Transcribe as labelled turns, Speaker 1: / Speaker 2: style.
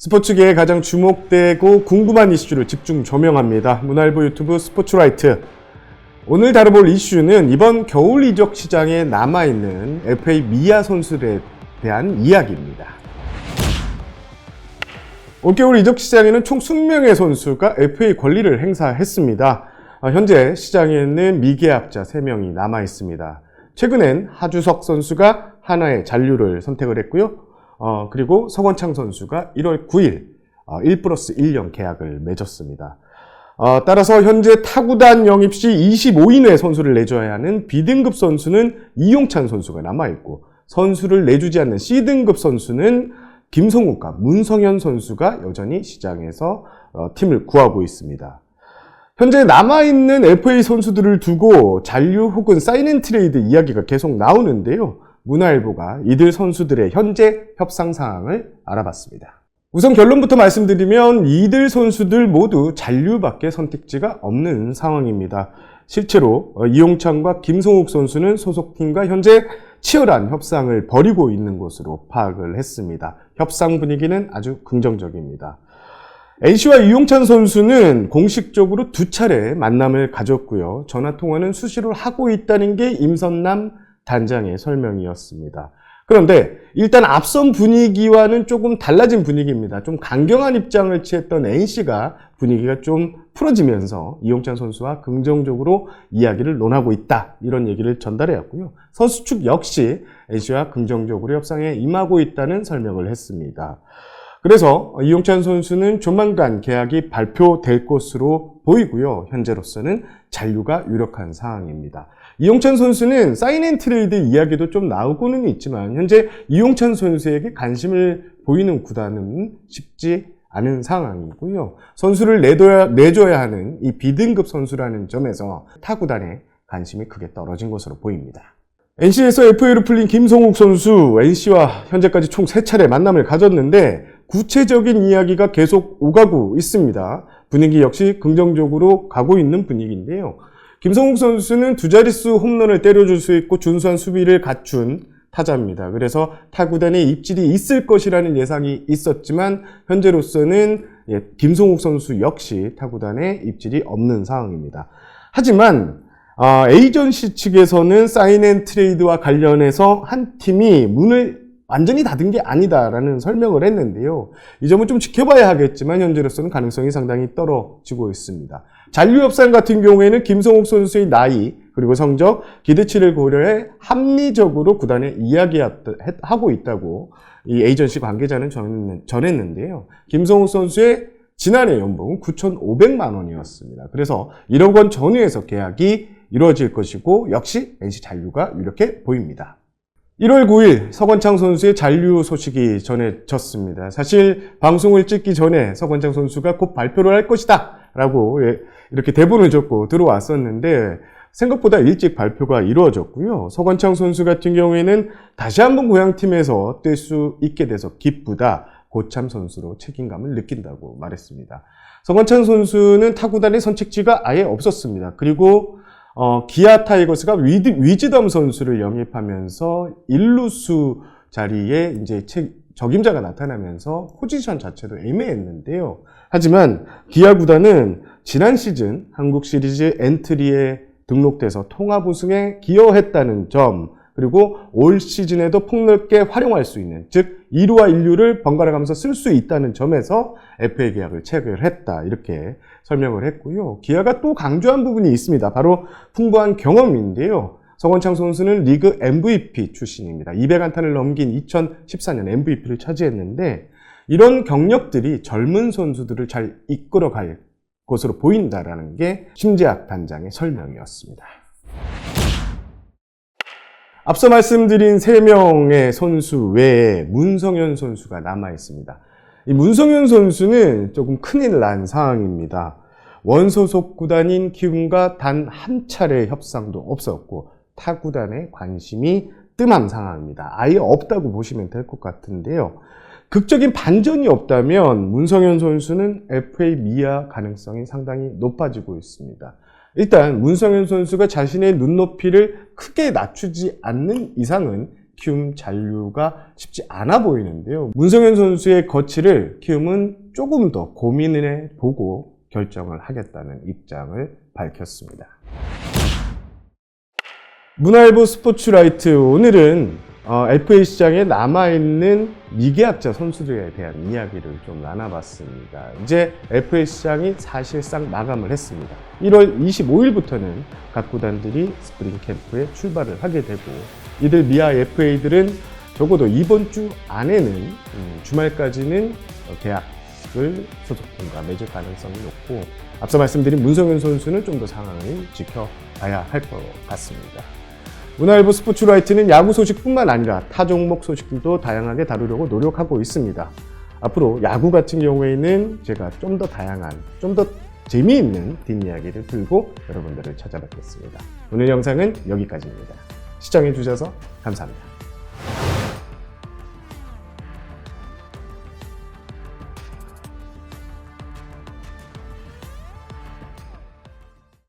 Speaker 1: 스포츠계에 가장 주목되고 궁금한 이슈를 집중 조명합니다. 문화일보 유튜브 스포츠라이트. 오늘 다뤄볼 이슈는 이번 겨울 이적 시장에 남아있는 FA 미아 선수들에 대한 이야기입니다. 올겨울 이적 시장에는 총 20명의 선수가 FA 권리를 행사했습니다. 아, 현재 시장에는 미계약자 3명이 남아 있습니다. 최근엔 하주석 선수가 하나의 잔류를 선택을 했고요. 어, 그리고 서건창 선수가 1월 9일 1 플러스 1년 계약을 맺었습니다. 어, 따라서 현재 타구단 영입 시 25인의 선수를 내줘야 하는 B등급 선수는 이용찬 선수가 남아있고 선수를 내주지 않는 C등급 선수는 김성욱과 문성현 선수가 여전히 시장에서 어, 팀을 구하고 있습니다. 현재 남아있는 FA 선수들을 두고 잔류 혹은 사인앤 트레이드 이야기가 계속 나오는데요. 문화일보가 이들 선수들의 현재 협상 상황을 알아봤습니다. 우선 결론부터 말씀드리면 이들 선수들 모두 잔류밖에 선택지가 없는 상황입니다. 실제로 이용창과 김성욱 선수는 소속팀과 현재 치열한 협상을 벌이고 있는 것으로 파악을 했습니다. 협상 분위기는 아주 긍정적입니다. NC와 이용찬 선수는 공식적으로 두 차례 만남을 가졌고요. 전화 통화는 수시로 하고 있다는 게 임선남 단장의 설명이었습니다. 그런데 일단 앞선 분위기와는 조금 달라진 분위기입니다. 좀 강경한 입장을 취했던 NC가 분위기가 좀 풀어지면서 이용찬 선수와 긍정적으로 이야기를 논하고 있다. 이런 얘기를 전달해왔고요. 선수 측 역시 NC와 긍정적으로 협상에 임하고 있다는 설명을 했습니다. 그래서 이용찬 선수는 조만간 계약이 발표될 것으로 보이고요. 현재로서는 잔류가 유력한 상황입니다. 이용찬 선수는 사인앤 트레이드 이야기도 좀 나오고는 있지만 현재 이용찬 선수에게 관심을 보이는 구단은 쉽지 않은 상황이고요. 선수를 내둬야, 내줘야 하는 이 B등급 선수라는 점에서 타 구단에 관심이 크게 떨어진 것으로 보입니다. NC에서 FA로 풀린 김성욱 선수, NC와 현재까지 총 3차례 만남을 가졌는데 구체적인 이야기가 계속 오가고 있습니다. 분위기 역시 긍정적으로 가고 있는 분위기인데요. 김성욱 선수는 두 자릿수 홈런을 때려줄 수 있고 준수한 수비를 갖춘 타자입니다. 그래서 타구단에 입질이 있을 것이라는 예상이 있었지만 현재로서는 예, 김성욱 선수 역시 타구단에 입질이 없는 상황입니다. 하지만 어, 에이전시 측에서는 사인앤 트레이드와 관련해서 한 팀이 문을 완전히 닫은 게 아니다라는 설명을 했는데요. 이 점은 좀 지켜봐야 하겠지만 현재로서는 가능성이 상당히 떨어지고 있습니다. 잔류 협상 같은 경우에는 김성욱 선수의 나이 그리고 성적, 기대치를 고려해 합리적으로 구단에 이야기하고 있다고 이 에이전시 관계자는 전했는데요. 김성욱 선수의 지난해 연봉은 9,500만 원이었습니다. 그래서 1억 원 전후에서 계약이 이루어질 것이고 역시 NC 잔류가 이렇게 보입니다. 1월 9일 서건창 선수의 잔류 소식이 전해졌습니다. 사실 방송을 찍기 전에 서건창 선수가 곧 발표를 할 것이다 라고 예, 이렇게 대본을 적고 들어왔었는데 생각보다 일찍 발표가 이루어졌고요. 서건창 선수 같은 경우에는 다시 한번 고향팀에서 뛸 수 있게 돼서 기쁘다. 고참 선수로 책임감을 느낀다고 말했습니다. 서건창 선수는 타구단의 선책지가 아예 없었습니다. 그리고 어, 기아 타이거스가 위드, 위즈덤 선수를 영입하면서 일루수 자리에 이제 책, 적임자가 나타나면서 포지션 자체도 애매했는데요. 하지만 기아 구단은 지난 시즌 한국 시리즈 엔트리에 등록돼서 통합 우승에 기여했다는 점, 그리고 올 시즌에도 폭넓게 활용할 수 있는, 즉 2루와 1루를 번갈아 가면서 쓸 수 있다는 점에서 FA 계약을 체결했다. 이렇게 설명을 했고요. 기아가 또 강조한 부분이 있습니다. 바로 풍부한 경험인데요. 성원창 선수는 리그 MVP 출신입니다. 200안타를 넘긴 2014년 MVP를 차지했는데 이런 경력들이 젊은 선수들을 잘 이끌어갈 것으로 보인다라는 게 심재학 단장의 설명이었습니다. 앞서 말씀드린 3명의 선수 외에 문성현 선수가 남아 있습니다. 이 문성현 선수는 조금 큰일 난 상황입니다. 원소속 구단인 키움과 단 한 차례 협상도 없었고 타구단에 관심이 뜸한 상황입니다. 아예 없다고 보시면 될 것 같은데요. 극적인 반전이 없다면 문성현 선수는 FA 미아 가능성이 상당히 높아지고 있습니다. 일단 문성현 선수가 자신의 눈높이를 크게 낮추지 않는 이상은 키움 잔류가 쉽지 않아 보이는데요. 문성현 선수의 거취를 키움은 조금 더 고민해 보고 결정을 하겠다는 입장을 밝혔습니다. 문화일보 스포츠라이트 오늘은 어, FA 시장에 남아있는 미계약자 선수들에 대한 이야기를 좀 나눠봤습니다. 이제 FA 시장이 사실상 마감을 했습니다. 1월 25일부터는 각 구단들이 스프링 캠프에 출발을 하게 되고 이들 미아 FA들은 적어도 이번 주 안에는 음, 주말까지는 어, 계약을 소속팀과 맺을 가능성이 높고 앞서 말씀드린 문성현 선수는 좀 더 상황을 지켜봐야 할 것 같습니다. 문화일보 스포츠라이트는 야구 소식뿐만 아니라 타 종목 소식들도 다양하게 다루려고 노력하고 있습니다. 앞으로 야구 같은 경우에는 제가 좀 더 다양한, 좀 더 재미있는 뒷이야기를 들고 여러분들을 찾아뵙겠습니다. 오늘 영상은 여기까지입니다. 시청해주셔서 감사합니다.